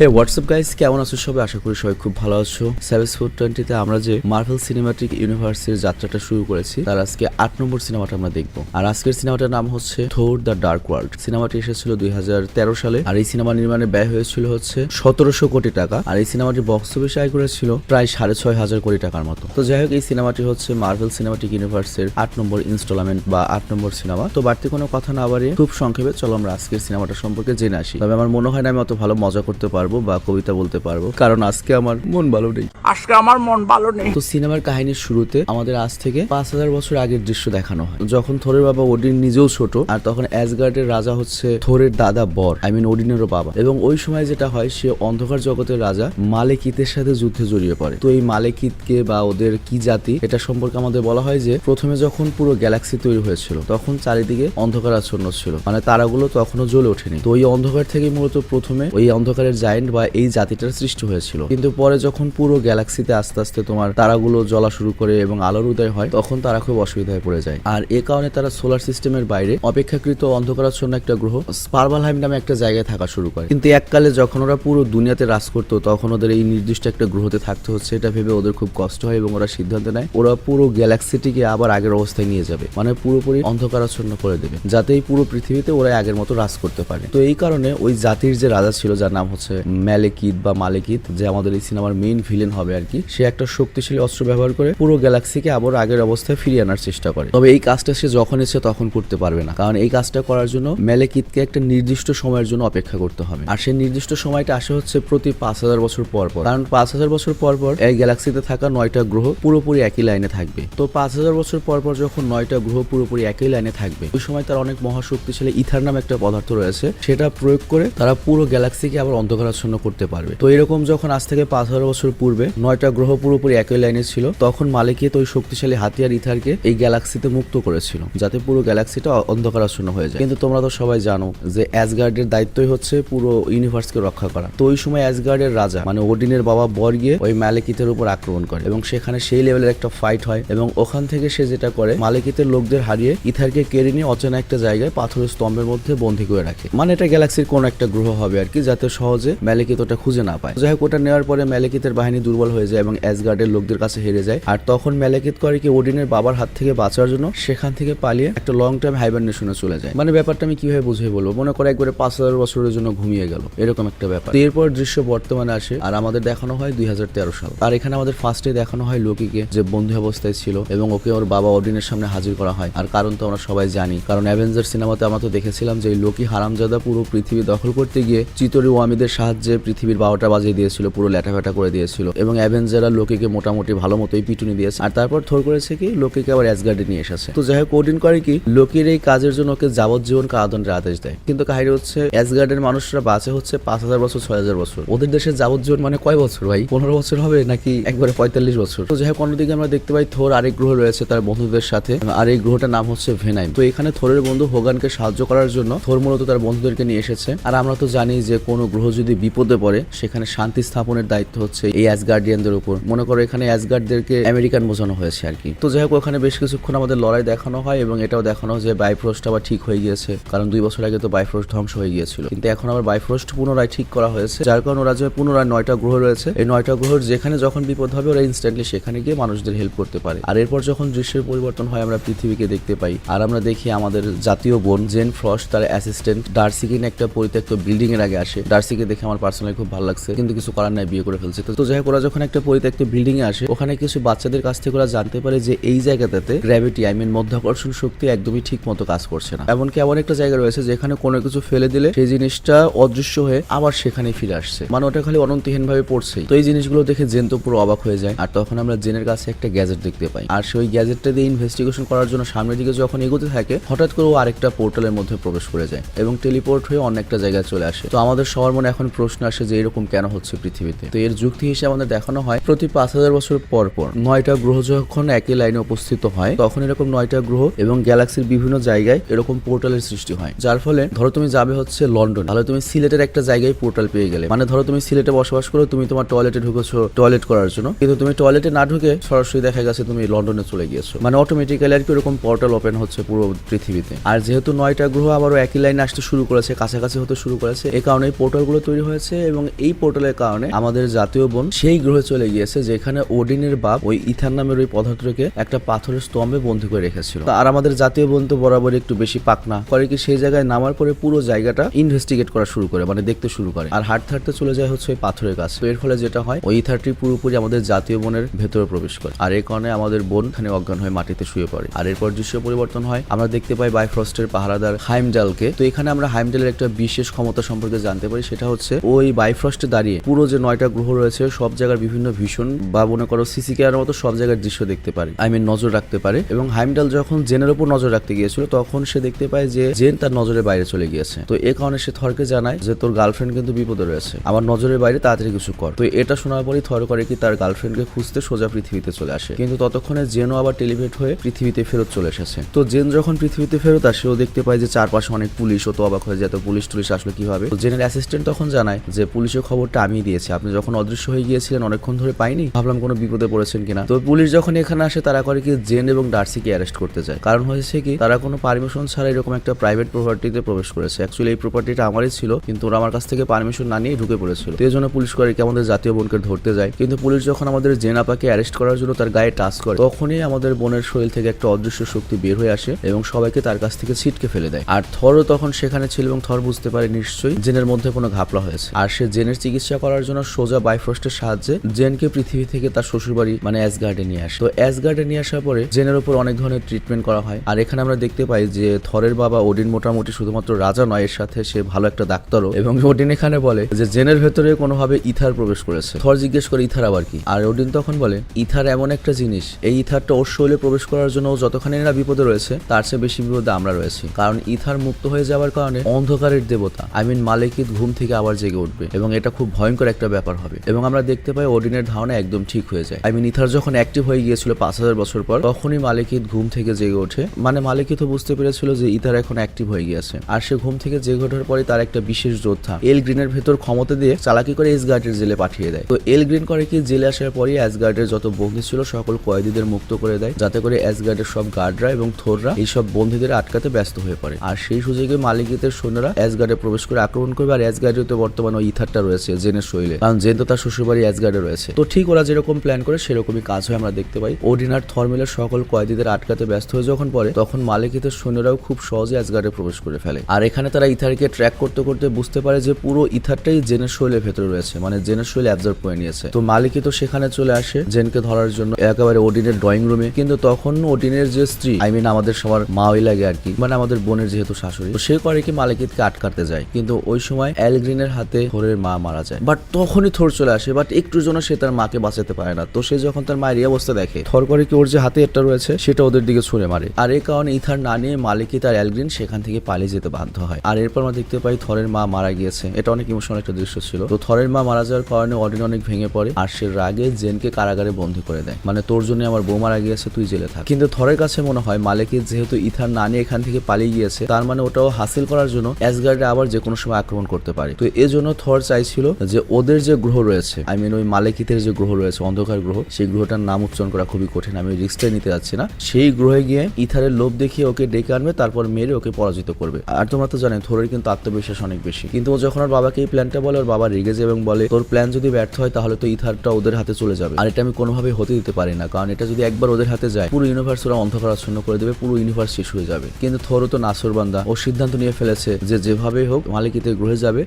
হে WhatsApp guys কেমন আছো সবাই? আশা করি সবাই খুব ভালো আছো। সেভেস ফোর টোয়েন্টিতে আমরা যে মার্ভেল সিনেমাটিক ইউনিভার্সের যাত্রাটা শুরু করেছি, তার আজকে আট নম্বর সিনেমাটা আমরা দেখব। আর আজকের সিনেমাটার নাম হচ্ছে থোর দ্য ডার্ক ওয়ার্ল্ড সিনেমাটি এসেছিল দুই হাজার তেরো সালে, আর এই সিনেমা নির্মাণে ব্যয় হয়েছিল হচ্ছে সতেরোশো কোটি টাকা। আর এই সিনেমাটি বক্স অফিস আয় করেছিল প্রায় সাড়ে ছয় হাজার কোটি টাকার মতো। তো যাই হোক, এই সিনেমাটি হচ্ছে মার্ভেল সিনেমাটিক ইউনিভার্সের আট নম্বর ইনস্টলমেন্ট বা আট নম্বর সিনেমা। তো বাড়তি কোনো কথা না বাড়িয়ে খুব সংক্ষেপে চলো আমরা আজকের সিনেমাটা সম্পর্কে জেনে আসি। তবে আমার মনে হয় না আমি অত ভালো মজা করতে পারব। বা কবিতা বলতে পারব। কারণ আজকে আমার মন ভালো নেই। আজকে আমার মন ভালো নেই। তো সিনেমার কাহিনীর শুরুতে আমাদের আজ থেকে পাঁচ হাজার বছর আগের দৃশ্য দেখানো হয়। যখন থোরের বাবা ওডিন নিজেও ছোট আর তখন অ্যাসগার্ডের রাজা হচ্ছে থোরের দাদা বর আই মিন ওডিনেরও বাবা। এবং ওই সময় যেটা হয় সে অন্ধকার জগতের রাজা মালেকিতের সাথে যুদ্ধে জড়িয়ে পড়ে। তো এই মালেকিতকে বা ওদের কি জাতি এটা সম্পর্কে আমাদের বলা হয় যে প্রথমে যখন পুরো গ্যালাক্সি তৈরি হয়েছিল তখন চারিদিকে অন্ধকার আচ্ছন্ন ছিল। মানে তারাগুলো তখনও জ্বলে ওঠেনি। তো ওই অন্ধকার থেকে মূলত প্রথমে ওই অন্ধকারের জায়েন্ট বা এই জাতিটার সৃষ্টি হয়েছিল। কিন্তু পরে যখন পুরো গ্যালাক্সিতে আস্তে আস্তে তোমার তারাগুলো জ্বলা শুরু করে এবং আলোর উদয় হয়, তখন তারা খুব অসুবিধায় পড়ে যায়। আর এ কারণে তারা সোলার সিস্টেমের বাইরে অপেক্ষাকৃত অন্ধকারাচ্ছন্ন একটা গ্রহ স্পারবালহাইম নামে একটা জায়গায় থাকা শুরু করে। কিন্তু এককালে যখন ওরা পুরো দুনিয়াতে রাজ করতো, তখন ওদের এই নির্দিষ্ট একটা গ্রহতে থাকতে হচ্ছে, এটা ভেবে ওদের খুব কষ্ট হয় এবং ওরা সিদ্ধান্ত নেয়, ওরা পুরো গ্যালাক্সিটিকে আবার আগের অবস্থায় নিয়ে যাবে। মানে পুরোপুরি অন্ধকারাচ্ছন্ন করে দেবে, যাতে এই পুরো পৃথিবীতে ওরা আগের মতো রাজ করতে পারে। তো এই কারণে ওই জাতির যে রাজা ছিল, যার নাম হচ্ছে ম্যালেকিত বা মালেকিত যে আমাদের এই সিনেমার মেইন ভিলেন হবে আর কি, সে একটা শক্তিশালী অস্ত্র ব্যবহার করে পুরো গ্যালাক্সিকে আবার আগের অবস্থায় ফিরিয়ে আনার চেষ্টা করে। তবে এই কাজটা সে যখন ইচ্ছে তখন করতে পারবে না, কারণ এই কাজটা করার জন্য ম্যালেকিতকে একটা নির্দিষ্ট সময়ের জন্য অপেক্ষা করতে হবে। আর সেই নির্দিষ্ট সময়টা আসে হচ্ছে প্রতি পাঁচ হাজার বছর পর পর, কারণ পাঁচ হাজার বছর পর পর এই গ্যালাক্সিতে থাকা নয়টা গ্রহ পুরোপুরি একই লাইনে থাকবে। তো পাঁচ হাজার বছর পর পর যখন নয়টা গ্রহ পুরোপুরি একই লাইনে থাকবে, ওই সময় তার অনেক মহাশক্তিশালী ইথার নামে একটা পদার্থ রয়েছে, সেটা প্রয়োগ করে তারা পুরো গ্যালাক্সিকে আবার অন্ধকারাচ্ছন্ন করতে পারবে। তো এরকম যখন আজ থেকে পাঁচ হাজার বছর পূর্বে নয়টা গ্রহ পুরোপুরি একই লাইনে ছিল, তখন মালিকিত ওই শক্তিশালী হাতিয়ার ইথারকে এই গ্যালাক্সিতে মুক্ত করেছিল, যাতে পুরো গ্যালাক্সিটা অন্ধকারাচ্ছন্ন হয়ে যায়। কিন্তু তোমরা তো সবাই জানো যে অ্যাসগার্ডের দায়িত্বই হচ্ছে পুরো ইউনিভার্সকে রক্ষা করা। তো ওই সময় অ্যাসগার্ডের রাজা মানে ওডিনের বাবা বর গিয়ে ওই মালিকিতের উপর আক্রমণ করে এবং সেখানে সেই লেভেলের একটা ফাইট হয় এবং ওখান থেকে সে যেটা করে মালিকিতের লোকদের হারিয়ে ইথারকে কেড়ে নিয়ে অচেনা একটা জায়গায় পাথরের স্তম্ভের মধ্যে বন্দী করে রাখে। মানে এটা গ্যালাক্সির কোন একটা গ্রহ হবে আর কি, যাতে সহজে ম্যালিকিত ওটা খুঁজে না পায়। যাই হোক, ওটা নেওয়ার পরে ম্যালিকিতের বাহিনী দুর্বল হয়ে যায় এবং অ্যাসগার্ডের লোকদের কাছে হেরে যায়। আর তখন ম্যালিকিত করে কি ওডিনের বাবার হাত থেকে বাঁচার জন্য সেখান থেকে পালিয়ে একটা লং টাইম হাইবারনেশনে চলে যায়। মানে ব্যাপারটা আমি কীভাবে বুঝে বলব? মনে করে একবারে পাঁচ হাজার বছরের জন্য ঘুমিয়ে গেল। এরকম একটা ব্যাপার। এরপর দৃশ্য বর্তমানে আসে, আর আমাদের দেখানো হয় দুই হাজার তেরো সাল। আর এখানে আমাদের ফার্স্টে দেখানো হয় লোকিকে যে বন্ধু অবস্থায় ছিল এবং ওকে ওর বাবা অডিনের সামনে হাজির করা হয়। আর কারণ তো আমরা সবাই জানি, কারণ অ্যাভেঞ্জার সিনেমাতে আমরা তো দেখেছিলাম যে লোকি হারামজাদা পুরো পৃথিবী দখল করতে গিয়ে চিতরি ওয়ামিদের সাহায্যে পৃথিবীর বারোটা বাজিয়ে দিয়েছিল, পুরো ল্যাটাফ্যাটা করে দিয়েছিল। এবং অ্যাভেঞ্জাররা লোকিকে মোটামুটি ভালো মতোই পিটুনি দিয়েছে। আর তারপর থর করেছে কি, লোকিকে আবার অ্যাসগার্ডে নিয়ে এসেছে। তো যাই হোক ওডিন করে কি, লোকের এই কাজের জন্য ওকে যাবজ্জীবন কারাদণ্ডের আদেশ দেয়। কিন্তু কাহিনী হচ্ছে অ্যাসগার্ডের মানুষরা বাঁচে হচ্ছে পাঁচ হাজার বছর, ছয় হাজার বছর। ওদের দেশে যাবজ্জীবন মানে কয় বছর ভাই? পনেরো বছর হবে নাকি একবারে পঁয়তাল্লিশ বছর? তো যাই হোক, অন্যদিকে আমরা দেখতে পাই থোর আরেক গ্রহ রয়েছে তার বন্ধুদের সাথে। আর এই গ্রহটার নাম হচ্ছে ভেনাইম তো এখানে থোরের বন্ধু হোগানকে সাহায্য করার জন্য থোর মূলত তার বন্ধুদেরকে নিয়ে এসেছে। আর আমরা তো জানি যে কোনো গ্রহ যদি বিপদে পড়ে, সেখানে শান্তি স্থাপনের দায়িত্ব হচ্ছে এই অ্যাসগার্ডিয়ানদের উপর। মনে করো এখানে অ্যাসগার্ডদেরকে আমেরিকান বোঝানো হয়েছে আর কি। তো যাই হোক, ওখানে বেশ কিছুক্ষণ আমাদের লড়াই দেখানো হয় এবং এটাও দেখানো হয় যে বাইফ্রোস্ট আবার ঠিক হয়ে গিয়েছে। কারণ দুই বছর আগে তো বাইফ্রোস্ট ধ্বংস হয়ে গিয়েছিল। কিন্তু এখন আবার বাইফ্রোস্ট পুনরায় ঠিক করা হয়েছে, যার কারণে ওরা যে পুনরায় নয়টা গ্রহ রয়েছে, এই নয়টা গ্রহের যেখানে যখন বিপদ হবে, ওরা ইনস্ট্যান্টলি সেখানে গিয়ে মানুষদের হেল্প করতে পারে। আর এরপর যখন দৃশ্যের পরিবর্তন হয়, আমরা পৃথিবীকে দেখতে পাই। আর আমরা দেখি আমাদের জাতীয় বোন জেন ফ্রস্ট তার অ্যাসিস্ট্যান্ট ডার্সিকে নিয়ে একটা পরিত্যক্ত বিল্ডিং এর আগে আসে। ডার্সিকে দেখে আমার পার্সোনালি খুব ভালো লাগছে। কিন্তু কিছু করার নাই, বিয়ে করে ফেলছে। তো- যাই হোক, ওরা যখন একটা পরিত্যক্ত বিল্ডিং এ আসে, ওখানে কিছু বাচ্চাদের কাছ থেকে ওরা জানতে পারে যে এই জায়গাটাতে গ্র্যাভিটি আই মিন মধ্যাকর্ষণ শক্তি একদমই ঠিক মতো কাজ করছে না। এমনকি এমন একটা জায়গা রয়েছে যেখানে কোনো কিছু ফেলে দিলে সেই জিনিসটা অদৃশ্য হয়ে আবার সেখানে ফিরে আসছে। মানে ওটা খালি অনন্তহীন ভাবে পড়ছে তো এই জিনিসগুলো দেখে জেন তো পুরো অবাক হয়ে যায়। আর তখন আমরা জেনের কাছে একটা গ্যাজেট দেখতে পাই। আর সেই গ্যাজেটটা দিয়ে ইনভেস্টিগেশন করার জন্য সামনের দিকে যখন এগোতে থাকে, হঠাৎ করে ও আরেকটা পোর্টালের মধ্যে প্রবেশ করে যায় এবং টেলিপোর্ট হয়ে অন্য একটা জায়গায় চলে আসে। তো আমাদের সবার মনে এখন প্রশ্ন আসে যে এরকম কেন হচ্ছে পৃথিবীতে? তো এর যুক্তি হিসেবে আমাদের দেখানো হয়, প্রতি পাঁচ হাজার বছর পর পর নয়টা গ্রহ যখন একই লাইনে উপস্থিত হয়, তখন এরকম নয়টা গ্রহ এবং গ্যালাক্সির বিভিন্ন জায়গায় এরকম পোর্টালের সৃষ্টি হয়। যার ফলে ধরো তুমি যাবে হচ্ছে লন্ডন, তাহলে তুমি সিলেটের একটা জায়গায় পোর্টাল পেয়ে গেলে। মানে ধরো তুমি সিলেটে বসবাস করো, তুমি তোমার টয়লেটে ঢুকেছো টয়লেট করার জন্য। কিন্তু তুমি টয়লেটে না ঢুকে সরাসরি দেখা গেছে তুমি লন্ডনে চলে গিয়েছো। মানে অটোমেটিক্যালি আর কি এরকম পোর্টাল ওপেন হচ্ছে পুরো পৃথিবীতে। আর যেহেতু নয়টা গ্রহ আবারও একই লাইনে আসতে শুরু করেছে, কাছাকাছি হতে শুরু করেছে এই কারণে এই পোর্টালগুলো তৈরি হয়েছে এবং এই পোর্টালের কারণে আমাদের জাতীয় বোন সেই গ্রহে চলে গিয়েছে যেখানে ওডিনের বাপ ওই ইথান নামের ওই পদার্থকে একটা পাথরের স্তম্ভে বন্দি করে রেখেছিল। আর আমাদের জাতীয় বোন তো বরাবর একটু বেশি পাকনা করে কি সেই জায়গায় নামার পরে পুরো জায়গাটা ইনভেস্টিগেট করা শুরু করে মানে দেখতে শুরু করে। আর হাঁটতে হাঁটতে চলে যায় হচ্ছে ওই পাথরের কাছে। এর ফলে যেটা হয়, ওই ইথারটি পুরোপুরি আমাদের জাতীয় বনের ভেতরে প্রবেশ করে। আর এই কারণে আমাদের বোন এখানে অজ্ঞান হয়ে মাটিতে শুয়ে পড়ে। আর এরপর দৃশ্য পরিবর্তন হয়, আমরা দেখতে পাই বাইফ্রস্টের পাহারাদার হাইমডালকে। তো এখানে আমরা হাইমডালের একটা বিশেষ ক্ষমতা সম্পর্কে জানতে পারি, সেটা হচ্ছে ওই বাইফ্রস্টে দাঁড়িয়ে পুরো যে নয়টা গ্রহ রয়েছে, সব জায়গার বিভিন্ন ভীষণ বা মনে করো সিসি ক্যামেরার মতো সব জায়গার দৃশ্য দেখতে পারে। আই মিন নজর রাখতে পারে এবং হাইমডাল যখন জেনের উপর নজর রাখতে গিয়েছিল, তখন সে দেখতে পায় যে জেন তার নজরের বাইরে চলে গিয়েছে। তো এ কারণে সে থরকে জানায় যে, তোর গার্লফ্রেন্ড কিন্তু বিপদে রয়েছে। আমার নজরের বাইরে তাড়াতাড়ি কিছু কর। তো এটা শোনার পরই থর করে কি তার গার্লফ্রেন্ডকে খুঁজতে সোজা পৃথিবীতে চলে আসে। কিন্তু ততক্ষণে জেনও আবার টেলিভেট হয়ে পৃথিবীতে ফেরত চলে এসেছে। তো জেন যখন পৃথিবীতে ফেরত আসে, ও দেখতে পায় যে চারপাশে অনেক পুলিশ, ও তো অবাক হয়ে যায় তো পুলিশ টুলিশ আসলে কীভাবে? তো জেনের অ্যাসিস্ট্যান্ট তখন জানায় যে পুলিশের খবরটা আমি দিয়েছি। আপনি যখন অদৃশ্য হয়ে গিয়েছিলেন, অনেকক্ষণ ধরে পাইনি, ভাবলাম কোনো বিপদে পড়েছেন কিনা। তো পুলিশ যখন এখানে আসে, তারা করে কি জেন এবং ডার্সিকে অ্যারেস্ট করতে যায়। কারণ হয়েছে কি, তারা কোনো পারমিশন ছাড়া এরকম একটা প্রাইভেট প্রপার্টিতে প্রবেশ করেছে। অ্যাকচুয়ালি এই প্রপার্টিটা আমারই ছিল, কিন্তু ওরা আমার কাছ থেকে পারমিশন না নিয়ে ঢুকে পড়েছিল। তো এই জন্য পুলিশ করে কি আমাদের জাতীয় বোনকে ধরতে যায়। কিন্তু পুলিশ যখন আমাদের জেন আপাকে অ্যারেস্ট করার জন্য তার গায়ে টাচ করে, তখনই আমাদের বোনের শরীর থেকে একটা অদৃশ্য শক্তি বের হয়ে আসে এবং সবাইকে তার কাছ থেকে ছিটকে ফেলে দেয়। আর থরও তখন সেখানে ছিল এবং থর বুঝতে পারে নিশ্চয়ই জেনের মধ্যে কোনো ঘাপলা হয়েছে। আর সে জেনের চিকিৎসা করার জন্য সোজা বাইফ্রস্টের সাহায্যে জেনকে পৃথিবী থেকে তার শ্বশুরবাড়ি মানে অ্যাসগার্ডে নিয়ে আসে। তো অ্যাসগার্ডে নিয়ে আসার পরে জেনের উপর অনেক ধরনের ট্রিটমেন্ট করা হয়। আর এখানে আমরা দেখতে পাই যে থরের বাবা ওডিন মোটামুটি শুধুমাত্র রাজা নয়, এর সাথে সে ভালো একটা ডাক্তারও। এবং ওডিন এখানে বলে যে জেনের ভেতরে কোনোভাবে ইথার প্রবেশ করেছে। থর জিজ্ঞেস করে, ইথার আবার কি? আর ওডিন তখন বলে, ইথার এমন একটা জিনিস, এই ইথারটা ওর শরীরে প্রবেশ করার জন্য যতখানি না বিপদে রয়েছে, তার চেয়ে বেশি বিপদে আমরা রয়েছি। কারণ ইথার মুক্ত হয়ে যাওয়ার কারণে অন্ধকারের দেবতা আই মিন মালিকিত ঘুম থেকে আবার জেগে উঠবে এবং এটা খুব ভয়ঙ্কর একটা ব্যাপার হবে। এবং আমরা দেখতে পাই ওডিনের ধারণা একদম ঠিক হয়ে যায়। আই মিন ইথার যখন অ্যাক্টিভ হয়ে গিয়েছিল পাঁচ হাজার বছর পর, তখনই মালিকিত ঘুম থেকে জেগে ওঠে। মানে মালিকিত বুঝতে পেরেছিল যে ইথার এখন অ্যাক্টিভ হয়ে গিয়েছে। আর সে ঘুম থেকে জেগে ওঠার পরে তার একটা বিশেষ যোদ্ধা, এল গ্রিনের ভেতর ক্ষমতা দিয়ে চালাকি করে এস গার্ডের জেলে পাঠিয়ে দেয়। তো এল গ্রিন করে কি জেলে আসার পরই অ্যাসগার্ডের যত বন্দী ছিল, সকল কয়েদিদের মুক্ত করে দেয়, যাতে করে অ্যাসগার্ডের সব গার্ডরা এবং থোররা এইসব বন্দীদের আটকাতে ব্যস্ত হয়ে পড়ে। আর সেই সুযোগে মালিকিতের সৈন্যরা অ্যাসগার্ডে প্রবেশ করে আক্রমণ করবে, আর অ্যাসগার্ডে তো বর্তমানে ওই ইথারটা রয়েছে, জেনের শৈলে। কারণ জেন তো তার শ্বশুরবাড়ি অ্যাসগার্ডে রয়েছে। তো ঠিক ওরা যেরকম প্ল্যান করে, সেরকমই কাজ হয় আমরা দেখতে পাই। ওডিনার থর্মেলের সকল কয়েদিদের আটকাতে ব্যস্ত হয়ে যখন পড়ে, তখন মালিকিতের সৈন্যরাও খুব সহজে অ্যাসগার্ডে প্রবেশ করে ফেলে। আর এখানে তারা ইথারকে ট্র্যাক করতে করতে বুঝতে পারে যে পুরো ইথারটাই জেনের শৈলের ভেতরে রয়েছে মানে জেনের শৈলে অ্যাবজর্ভ করে নিয়েছে। তো মালিকি তো সেখানে চলে আসে জেনকে ধরার জন্য, একেবারে ওডিনের ড্রয়িং রুমে কিন্তু তখন ওডিনের যে স্ত্রী আই মিন আমাদের সবার মা ওই লাগে আর কি মানে আমাদের বোনের যেহেতু শাশুড়ি, তো সে করে কি মালিকিতকে আটকাতে যায়। কিন্তু ওই সময় অ্যালগ্রিনের হাতে থোরের মা মারা যায়। বাট তখনই থোর চলে আসে বাট একটুর জন্য সে তার মাকে বাঁচাতে পারে না। তো সে যখন তার মায়ের অবস্থা দেখে, থর করে কি ওর যে হাতে একটা রয়েছে, সেটা ওদের দিকে ছুঁড়ে মারে। আর এই কারণে ইথার না নিয়ে মালিকিত আর অ্যালগ্রিন সেখান থেকে পালিয়ে যেতে বাধ্য হয়। আর এরপর আমরা দেখতে পাই থরের মা মারা গিয়েছে। এটা অনেক ইমোশনাল একটা দৃশ্য ছিল। তো থরের মা মারা যাওয়ার কারণে অডিন অনেক ভেঙে পড়ে, আর সে রাগে জেনকে কারাগারে বন্দী করে দেয়। মানে তোর জন্য আমার বউ মারা গিয়েছে, তুই জেলে থাক। কিন্তু থরের কাছে মনে হয় মালিকের যেহেতু ইথার না নিয়ে এখান থেকে পালিয়ে গিয়েছে, তার মানে ওটাও হাসিল করার জন্য অ্যাসগার্ডে আবার যে কোনো সময় আক্রমণ করতে পারে। তো এই জন্য থর চাইছিল যে ওদের যে গ্রহ রয়েছে আই মিন ওই মালিকিতের যে গ্রহ রয়েছে, অন্ধকার গ্রহ, সেই গ্রহটার নাম উচ্চারণ করা খুবই কঠিন। আমি রিস্কটাই নিতে যাচ্ছি না। সেই গ্রহে গিয়ে ইথারের লোভ দেখিয়ে ওকে ডেকে আনবে, তারপর মেরে ওকে পরাজিত করবে। আর তোমরা তো জানেন থরের কিন্তু আত্মবিশ্বাস অনেক বেশি। কিন্তু ও যখন ওর বাবাকে এই প্ল্যানটা বলে, ওর বাবা রেগে যায় এবং বলে, তোর প্ল্যান যদি ব্যর্থ হয়, তাহলে তো ইথারটা ওদের হাতে চলে যাবে। আর এটা আমি কোনোভাবে হতে দিতে পারি না। কারণ এটা যদি একবার ওদের হাতে যায়, পুরো ইউনিভার্স ওরা অন্ধকার আচ্ছন্ন করে দেবে, পুরো ইউনিভার্স শেষ হয়ে যাবে। কিন্তু থরও তো নাসর বান্দা ও সিদ্ধান্ত নিয়ে ফেলেছে যে যেভাবে হোক মালিকিতের গ্রহে যাবে।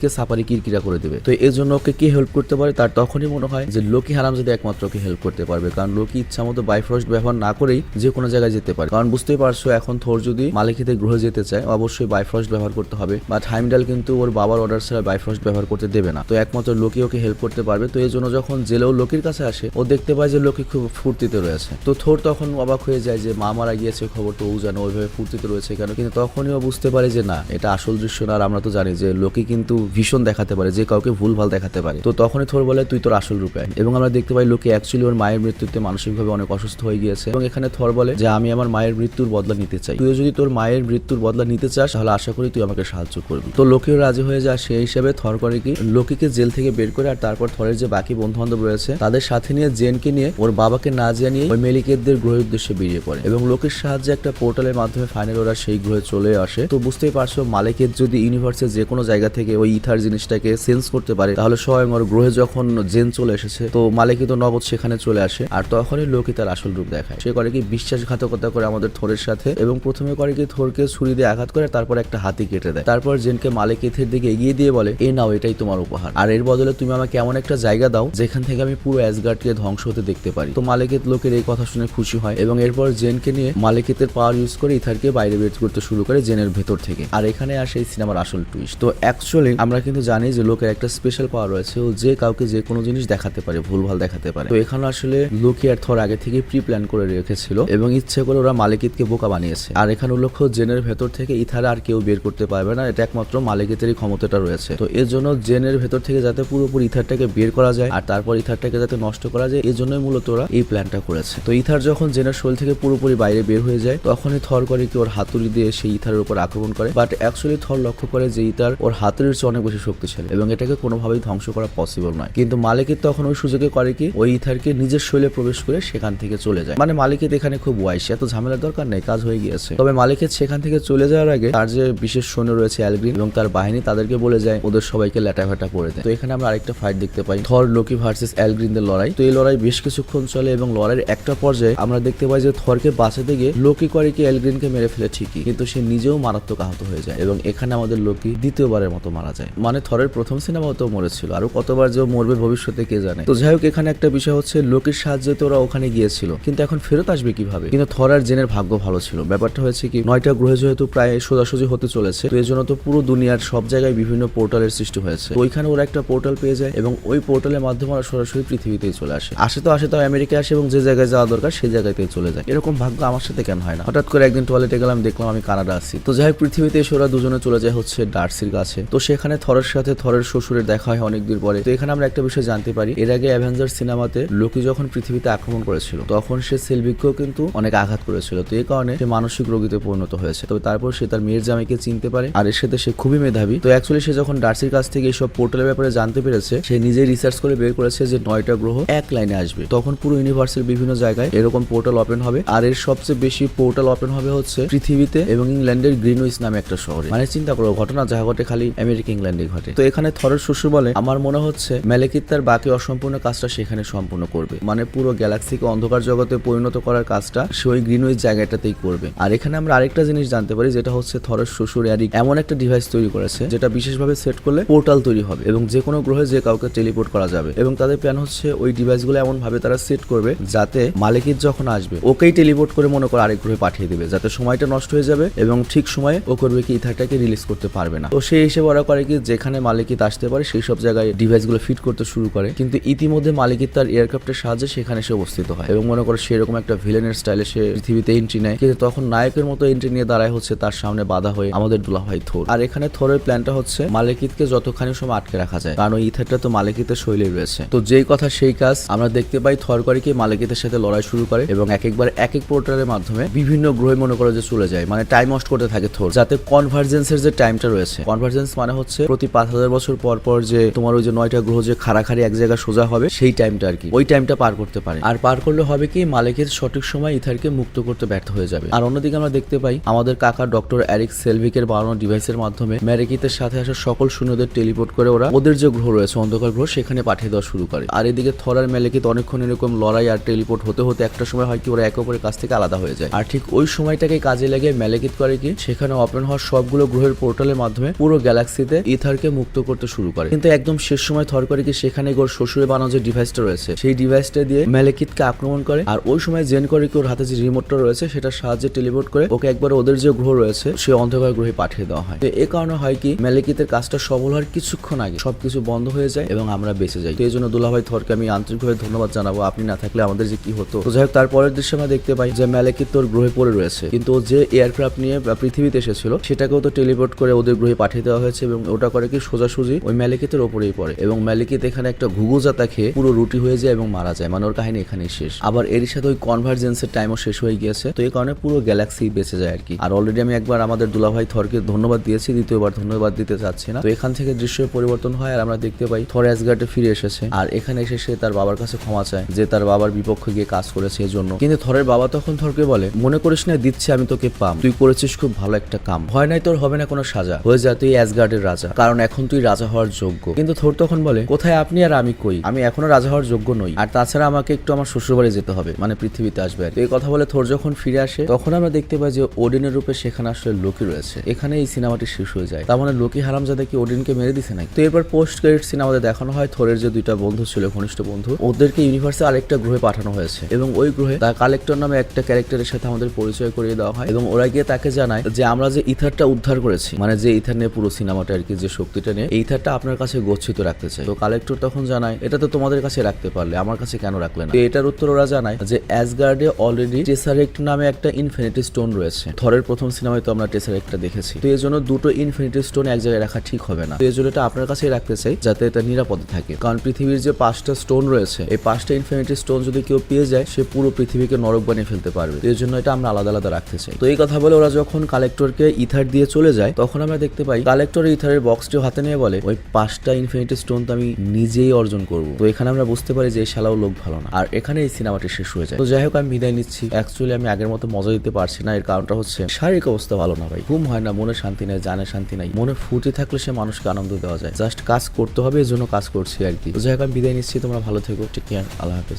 মালিকিতকে সাপারি কিরকিরা করে দেবে। তো এর জন্য ওকে কে হেল্প করতে পারে? তার তখনই মনে হয় যে লোকি হারাম যদি একমাত্র ওকে হেল্প করতে পারবে। কারণ লোকি ইচ্ছা মতো বাইফ্রস্ট ব্যবহার না করেই যে কোনো জায়গায় যেতে পারে। কারণ বুঝতেই পারছ, এখন থর যদি মালিকিতের গ্রহে যেতে চায়, অবশ্যই বাইফ্রস্ট ব্যবহার করতে হবে। বাট হাইমডাল কিন্তু ওর বাবার অর্ডার ছাড়া বাইফ্রস্ট ব্যবহার করতে দেবে না। তো একমাত্র লোকি ওকে হেল্প করতে পারবে। তো এই জন্য যখন জেলেও লোকির কাছে আসে, ও দেখতে পায় যে লোকি খুব ফুর্তিতে রয়েছে। তো থোর তখন অবাক হয়ে যায় যে মা মারা গিয়েছে খবর তো ও জানে ওইভাবে ফুর্তিতে রয়েছে কেন? কিন্তু তখনই ও বুঝতে পারে যে না, এটা আসল দৃশ্য না। আর আমরা তো জানি যে লোকে কিন্তু ভীষণ দেখাতে পারে, যে কাউকে ভুল ভালো দেখাতে পারে। তো তখনই থোর বলে, তুই তোর আসল রূপে এবং আমরা দেখতে পাই, লোকে অ্যাকচুয়ালি ওর মায়ের মৃত্যুতে মানসিকভাবে অনেক অসুস্থ হয়ে গিয়েছে। এবং এখানে থর বলে যে, আমি আমার মায়ের মৃত্যুর বদলা নিতে চাই। তুই যদি তোর মায়ের মৃত্যুর বদলা নিতে চাস, তাহলে আশা করি তুই আমাকে সাহায্য করবি। তো লোকেও রাজি হয়ে যায়। সেই হিসাবে থর করে কি, লোকিকে জেল থেকে বের করে আর তারপর থরের যে বাকি বন্ধু বান্ধব রয়েছে, তাদের সাথে নিয়ে জেনকে নিয়ে ওর বাবাকে না জানিয়ে ওই মেলিকেতদের গ্রহের উদ্দেশ্যে বেরিয়ে পড়ে। এবং লোকের সাহায্যে একটা পোর্টালের মাধ্যমে ফাইনাল ওরা সেই গ্রহে চলে আসে। তো বুঝতেই পারছ, মালিকের যদি ইউনিভার্সের যে কোনো জায়গা থেকে ওই ইথার জিনিসটাকে সেন্স করতে পারে, তাহলে স্বয়ং ওর গ্রহে যখন জেন চলে এসেছে, তো মালিকিত নগদ সেখানে চলে আসে, আর তখনই লোকে তার আসল রূপ দেখায়। সে করে কি বিশ্বাসঘাতকতা করে আমাদের থোরের সাথে, এবং প্রথমে করে কি থোরকে ছুরি দিয়ে আঘাত করে, তারপর একটা হাতি কেটে দেয়। তারপর জেনকে মালিকিথের দিকে এগিয়ে দিয়ে বলে, এ নাও, এটাই তোমার উপহার। আর এর বদলে তুমি আমাকে এমন একটা জায়গা দাও, যেখান থেকে আমি পুরো অ্যাসগার্ডকে ধ্বংস হতে দেখতে পারি। তো মালিকিত লোকের এই কথা শুনে খুশি হয়, এবং এরপর জেনকে নিয়ে মালিকিতের পাওয়ার ইউজ করে ইথারকে বাইরে বের করতে শুরু করে জেনের ভেতর থেকে। আর এখানে আসে এই সিনেমার আসল টুইস্ট তো অ্যাকচুয়ালি আমরা কিন্তু জানি যে লোকের একটা স্পেশাল পাওয়ার রয়েছে ও যে কাউকে যে কোনো জিনিস দেখাতে পারে, ভুলভাল দেখাতে পারে। তো এখানে আসলে লোকি আর থর আগে থেকে প্রি প্ল্যান করে রেখেছিল এবং ইচ্ছে করে ওরা মালিকিতকে বোকা বানিয়েছে। আর এখানে উল্লেখ্য, জেনের ভেতর থেকে ইথার আর কেউ বের করতে পারবে না, এটা একমাত্র মালিকিতেরই ক্ষমতাটা রয়েছে। তো এর জন্য জেনের ভেতর থেকে যাতে পুরোপুরি ইথারটাকে বের করা যায় আর তারপর ইথারটাকে যাতে নষ্ট করা যায় এই জন্যই মূলত ওরা এই প্ল্যানটা করেছে। তো ইথার যখন জেনের শরীর থেকে পুরোপুরি বাইরে বের হয়ে যায়, তখনই থর করে কি ওর হাতুড়ি দিয়ে সেই ইথারের উপর আক্রমণ করে। বাট অ্যাকচুয়ালি থর লক্ষ্য করে যে ইথার ওর হাতুড়ির অনেক বেশি শক্তিশালী এবং এটাকে কোনোভাবেই ধ্বংস করা পসিবল নয়। কিন্তু মালিকের তখন ওই সুযোগে করে কি, ওই ইথারকে নিজের শৈলে প্রবেশ করে সেখান থেকে চলে যায়। মানে মালিকের এখানে খুব ওয়াইস এত ঝামেলার দরকার নেই, কাজ হয়ে গিয়েছে। তবে মালিকের সেখান থেকে চলে যাওয়ার আগে তার যে বিশেষ সৈন্য রয়েছে অ্যালগ্রিন এবং তার বাহিনী তাদেরকে বলে যায়, ওদের সবাইকে ল্যাটাফাটা করে দেয়। তো এখানে আমরা আরেকটা ফাইট দেখতে পাই, থর, লোকি ভার্সেস অ্যালগ্রিনদের লড়াই। তো এই লড়াই বেশ কিছুক্ষণ চলে এবং লড়াইয়ের একটা পর্যায়ে আমরা দেখতে পাই যে থরকে বাঁচাতে গিয়ে লোকি করে কি অ্যালগ্রিনকে মেরে ফেলে ঠিকই, কিন্তু সে নিজেও মারাত্মক আহত হয়ে যায় এবং এখানে আমাদের লোকি দ্বিতীয়বারের মতো মারা যায়। মানে থরের প্রথম সিনেমাও তো মরেছিল, আরও কতবার যে মরবে ভবিষ্যতে কে জানে। তো যাই হোক, এখানে একটা বিষয় হচ্ছে, লোকের সাহায্যে তো ওরা ওখানে গিয়েছিল, কিন্তু এখন ফেরত আসবে কীভাবে? কিন্তু থর আর জেনের ভাগ্য ভালো ছিল। ব্যাপারটা হয়েছে কি, নয়টা গ্রহে যেহেতু প্রায় সোজাসুজি হতে চলেছে, তো এই জন্য তো পুরো দুনিয়ার সব জায়গায় বিভিন্ন পোর্টালের সৃষ্টি হয়েছে। ওইখানে ওরা একটা পোর্টাল পেয়ে যায় এবং ওই পোর্টালের মাধ্যমে ওরা সরাসরি পৃথিবীতেই চলে আসে। আসে তো আসে তো, আমেরিকা আসে এবং যে জায়গায় যাওয়া দরকার, সেই জায়গাতেই চলে যায়। এরকম ভাগ্য আমার সাথে কেন হয় না? হঠাৎ করে একদিন টয়লেটে গেলাম, দেখলাম আমি কানাডা আছি। তো যাই হোক, পৃথিবীতে এসে ওরা দুজনে চলে যায় হচ্ছে ডার্সির কাছে। তো সেখানে থরের সাথে থরের শ্বশুরের দেখা হয় অনেকদিন পরে। তো এখানে আমরা একটা বিষয় জানতে পারি। এর আগে অ্যাভেঞ্জার সিনেমাতে লোকি যখন পৃথিবীতে আক্রমণ করেছিল, তখন সে সেলভিককেও কিন্তু অনেক আঘাত করেছিল। তো এই কারণে সে মানসিক রোগীতে পরিণত হয়েছে। তবে তারপর সে তার মেয়ের জামাইকে চিনতে পারে, আর এর সাথে সে খুবই মেধাবী। তো অ্যাকচুয়ালি সে যখন ডার্সির কাছ থেকে এইসব পোর্টালের ব্যাপারে জানতে পেরেছে, সে নিজে রিসার্চ করে বের করেছে যে নয়টা গ্রহ এক লাইনে আসবে। তখন পুরো ইউনিভার্সের বিভিন্ন জায়গায় এরকম পোর্টাল ওপেন হবে। আর এর সবচেয়ে বেশি পোর্টাল ওপেন হবে হচ্ছে পৃথিবীতে এবং ইংল্যান্ডের গ্রিনউইচ নামে একটা শহরে। মানে চিন্তা করো, ঘটনা যা ঘটে খালি আমেরিকা ইংল্যান্ডে ঘটে। তো এখানে থরের শ্বশুর বলে, আমার মনে হচ্ছে মেলেকিত তার বাকি অসম্পূর্ণ কাজটা সেখানে সম্পূর্ণ করবে। মানে পুরো গ্যালাক্সিকে অন্ধকার জগতে পরিণত করার কাজটা সে ওই গ্রিনউইচ জায়গাটাতেই করবে। আর এখানে আমরা আরেকটা জিনিস জানতে পারি, যেটা হচ্ছে থরের শ্বশুর অ্যারিক এমন একটা ডিভাইস তৈরি করেছে, যেটা বিশেষভাবে সেট করলে পোর্টাল তৈরি হবে এবং যে কোনো গ্রহে যে কাউকে টেলিপোর্ট করা যাবে। এবং তাদের প্ল্যান হচ্ছে ওই ডিভাইসগুলো এমন ভাবে তারা সেট করবে, যাতে মালিকিত যখন আসবে, ওকেই টেলিপোর্ট করে মনে করে আরেক গ্রহে পাঠিয়ে দেবে, যাতে সময়টা নষ্ট হয়ে যাবে এবং ঠিক সময়ে ও করবে কি ইথারটাকে রিলিজ করতে পারবে না। তো সেই হিসেবে ওরা করে কি যেখানে মালিকিত আসতে পারে, সেই সব জায়গায় ডিভাইসগুলো ফিট করতে শুরু করে। কিন্তু ইতিমধ্যে মালিকিত তার এয়ারক্রাফটের সাহায্যে সেখানে সে অবস্থিত হয়। এবং মনে করে সেরকম একটা ভিলেনের স্টাইলে সে পৃথিবীতে এন্ট্রি নেয়। কিন্তু তখন নায়কের মতো এন্ট্রি নিয়ে দাঁড়ায় হচ্ছে তার সামনে বাধা হয়ে আমাদের দুলাভাই থোর। আর এখানে থোরের প্ল্যানটা হচ্ছে মালিকিতকে যতখানি সময় আটকে রাখা যায়। কারণ ওই ইথারটা তো মালিকিতের শৈলী রয়েছে। তো যেই কথা সেই কাজ আমরা দেখতে পাই থর করে কি মালিকিতের সাথে লড়াই শুরু করে এবং এক একবার এক এক পোর্টালের মাধ্যমে বিভিন্ন গ্রহে মনে করে যে চলে যায়। মানে টাইম নষ্ট করতে থাকে থোর। যাতে কনভার্জেন্সের যে টাইমটা রয়েছে। কনভার্জেন্স মানে হচ্ছে প্রতি পাঁচ হাজার বছর পর পর যে তোমার ওই যে নয়টা গ্রহ যে খাড়াখাড়ি এক জায়গায় সোজা হবে, সেই টাইমটা আর কি। ওই টাইমটা পার করতে পারে। আর পার করলে হবে কি, মালিকের সঠিক সময় ইথারকে মুক্ত করতে ব্যর্থ হয়ে যাবে। আর অন্যদিকে আমরা দেখতে পাই, আমাদের কাকা ডক্টর অ্যারিক সেলভিকের বানানো ডিভাইসের মাধ্যমে ম্যারিকিতের সাথে আসা সকল শূন্যদের টেলিপোর্ট করে ওরা ওদের যে গ্রহ রয়েছে, অন্ধকার গ্রহ, সেখানে পাঠিয়ে দেওয়া শুরু করে। আর এদিকে থরার মেলেকিত অনেকক্ষণ এরকম লড়াই আর টেলিপোর্ট হতে হতে একটা সময় হয় কি, ওরা একে অপরের কাছ থেকে আলাদা হয়ে যায়। আর ঠিক ওই সময়টাকে কাজে লেগে মেলেকিত করে কি, সেখানে ওপেন হওয়া সবগুলো গ্রহের পোর্টালের মাধ্যমে পুরো গ্যালাক্সিতে ইথারকে মুক্ত করতে শুরু করে। কিন্তু একদম শেষ সময় থর করে কি সেখানে ওর শ্বশুরে বানানো যে ডিভাইসটা রয়েছে, সেই ডিভাইসটা দিয়ে মেলেকিতকে আক্রমণ করে। আর ওই সময় করে কি ওর হাতে যে রিমোটটা রয়েছে, সেটার সাহায্যে টেলিপোর্ট করে ওকে একবার ওদের যে গ্রহ রয়েছে, সে অন্ধকার গ্রহে পাঠিয়ে দেওয়া হয়। তো এ কারণে হয় কি মেলেকিতের কাজটা সফল হওয়ার কিছুক্ষণ আগে সবকিছু বন্ধ হয়ে যায় এবং আমরা বেঁচে যাই। তো এই জন্য দুলাভাই থরকে আমি আন্তরিকভাবে ধন্যবাদ জানাব। আপনি না থাকলে আমাদের যে কি হতো। তো যাই হোক, তারপরের দৃশ্যে আমরা দেখতে পাই যে মেলেকিত তোর গ্রহে পড়ে রয়েছে। কিন্তু যে এয়ারক্রাফট নিয়ে পৃথিবীতে এসেছিল, সেটাকেও তো টেলিপোর্ট করে ওদের গ্রহে পাঠিয়ে দেওয়া হয়েছে এবং ওটা করে কি সোজাসুজি ওই ম্যালিকিতের ওপরেই পড়ে এবং ম্যালিকিত এখানে একটা ঘুঘুজাতা খেয়ে পুরো রুটি হয়ে যায় এবং মারা যায়। মানে ওর কাহিনী এখানেই শেষ। আবার এর সাথে ওই কনভার্জেন্সের টাইমও শেষ হয়ে গিয়েছে। তো এই কারণে পুরো গ্যালাক্সি বেঁচে যায় আর কি। আর অলরেডি আমি একবার আমাদের দুলাভাই থরকে ধন্যবাদ দিয়েছি, দ্বিতীয়বার ধন্যবাদ দিতে চাচ্ছি না। তো এখান থেকে দৃশ্য পরিবর্তন হয় আর আমরা দেখতে পাই থর অ্যাসগার্ডে ফিরে এসেছে। আর এখানে এসে সে তার বাবার কাছে ক্ষমা চায়, যে তার বাবার বিপক্ষে গিয়ে কাজ করেছে এই জন্য কিন্তু থরের বাবা তখন থরকে বলে, মনে করিস না, দিচ্ছি আমি তোকে পাম। তুই করেছিস খুব ভালো একটা কাম। ভয় নাই তোর, হবে না কোনো সাজা। হয়ে যা, তুই অ্যাসগার্ডের রাজা। রাজা। কারণ এখন তুই রাজা হওয়ার যোগ্য। কিন্তু থোর তখন বলে, কোথায় আপনি আর আমি কই? আমি এখনও রাজা হওয়ার যোগ্য নই। আর তাছাড়া আমাকে একটু আমার শ্বশুরবাড়ি যেতে হবে মানে পৃথিবীতে আসবে আর এই কথা বলে থোর যখন ফিরে আসে, তখন আমরা দেখতে পাই যে ওডিনের রূপে সেখানে আসলে লোকি রয়েছে। এখানে এই সিনেমাটি শেষ হয়ে যায়। তার মানে লোকি হারামজাদা কি ওডিনকে মেরে দিছে নাকি? তো এরপর পোস্ট ক্রেডিট সিনেমাতে দেখানো হয় থোরের যে দুইটা বন্ধু ছিল, ঘনিষ্ঠ বন্ধু, ওদেরকে ইউনিভার্সে আরেকটা গ্রহে পাঠানো হয়েছে। এবং ওই গ্রহে তার কালেক্টর নামে একটা ক্যারেক্টারের সাথে আমাদের পরিচয় করিয়ে দেওয়া হয়। এবং ওরা গিয়ে তাকে জানায় যে আমরা যে ইথারটা উদ্ধার করেছি মানে যে ইথার নিয়ে পুরো সিনেমাটা আর কি যে শক্তিটা নিয়ে এই ইথারটা আপনার কাছে গচ্ছিত রাখতে চাই। তো কালেক্টর তখন জানায়, এটা তো তোমাদের কাছে রাখতে পারলে, আমার কাছে কেন রাখলে না? এটার উত্তর ওরা জানায় যে অ্যাসগার্ডে অলরেডি টেসারেক্ট নামে একটা ইনফিনিটি স্টোন রয়েছে। থরের প্রথম সিনেমায় তো আমরা টেসারেক্টটা দেখেছি। তো এই জন্য দুটো ইনফিনিটি স্টোন এক জায়গায় রাখা ঠিক হবে না। তো এই জন্য এটা আপনার কাছেই রাখতে চাই, যাতে এটা নিরাপদে থাকে। কারণ পৃথিবীর যে পাঁচটা স্টোন রয়েছে, এই পাঁচটা ইনফিনিটি স্টোন যদি কেউ পেয়ে যায়, সে পুরো পৃথিবীকে নরক বানিয়ে ফেলতে পারবে। এই জন্য এটা আমরা আলাদা আলাদা রাখতে চাই। তো এই কথা বলে ওরা যখন কালেক্টরকে ইথার দিয়ে চলে যায়, তখন আমরা দেখতে পাই কালেক্টর ইথারের বক্সটিও হাতে নিয়ে বলে, ওই পাঁচটা ইনফিনিটি স্টোন তো আমি নিজেই অর্জন করব। তো এখানে আমরা বুঝতে পারি যে শালাও লোক ভালো না। আর এখানে এই সিনেমাটি শেষ হয়ে যায়। তো যাই হোক, আমি বিদায় নিচ্ছি। অ্যাকচুয়ালি আমি আগের মতো মজা দিতে পারছি না। এর কারণটা হচ্ছে, শারীরিক অবস্থা ভালো না ভাই। ঘুম হয় না, মনে শান্তি নাই, জানে শান্তি নাই। মনে ফুটে থাকলে সে মানুষকে আনন্দ দেওয়া যায়। জাস্ট কাজ করতে হবে এই জন্য কাজ করছি আর কি। তো যাই হোক, আমি বিদায় নিচ্ছি। তোমরা ভালো থেকো। ঠিক কেয়ার আল্লাহ হাফেজ।